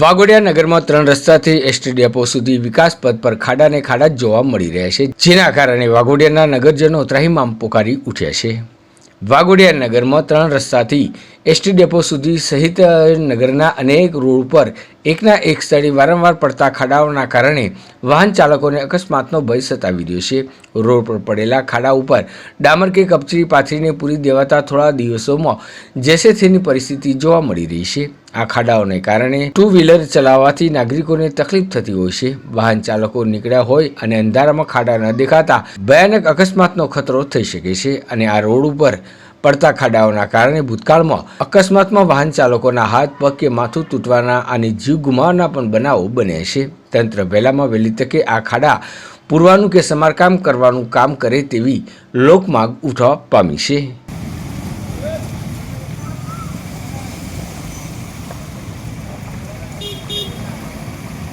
વાઘોડિયા નગરમાં ત્રણ રસ્તાથી ST depot સુધી વિકાસ પથ પર ખાડાને ખાડા જ જોવા મળી રહ્યા છે, જેના કારણે વાઘોડિયાના નગરજનો ત્રાહીમામ પોકારી ઉઠ્યા છે. વાઘોડિયા નગરમાં ત્રણ રસ્તાથી એસટી ડેપો સુધી સહિત નગરના અનેક રોડ પર એકના એક સ્થળે વારંવાર પડતા ખાડાઓના કારણે વાહન ચાલકોને અકસ્માતનો ભય સતાવી રહ્યો છે. રોડ પર પડેલા ખાડા ઉપર ડામર કે કપચરી પાથરીને પૂરી દેવાતા થોડા દિવસોમાં જેસે તેની પરિસ્થિતિ જોવા મળી રહી છે. આ ખાડાઓને કારણે ટુ વ્હીલર ચલાવવાથી નાગરિકોને તકલીફ થતી હોય છે. વાહન ચાલકો નીકળ્યા હોય અને અંધારામાં ખાડા ન દેખાતા ભયાનક અકસ્માતનો ખતરો થઈ શકે છે અને આ રોડ ઉપર પડતા ખાડાઓના કારણે ભૂતકાળમાં અકસ્માતમાં વાહન ચાલકોના હાથ, પગ કે માથું તૂટવાના અને જીવ ગુમાવવાના પણ બનાવો બન્યા છે. તંત્ર વહેલામાં વહેલી તકે આ ખાડા પૂરવાનું કે સમારકામ કરવાનું કામ કરે તેવી લોકમાંગ ઉઠવા પામી છે.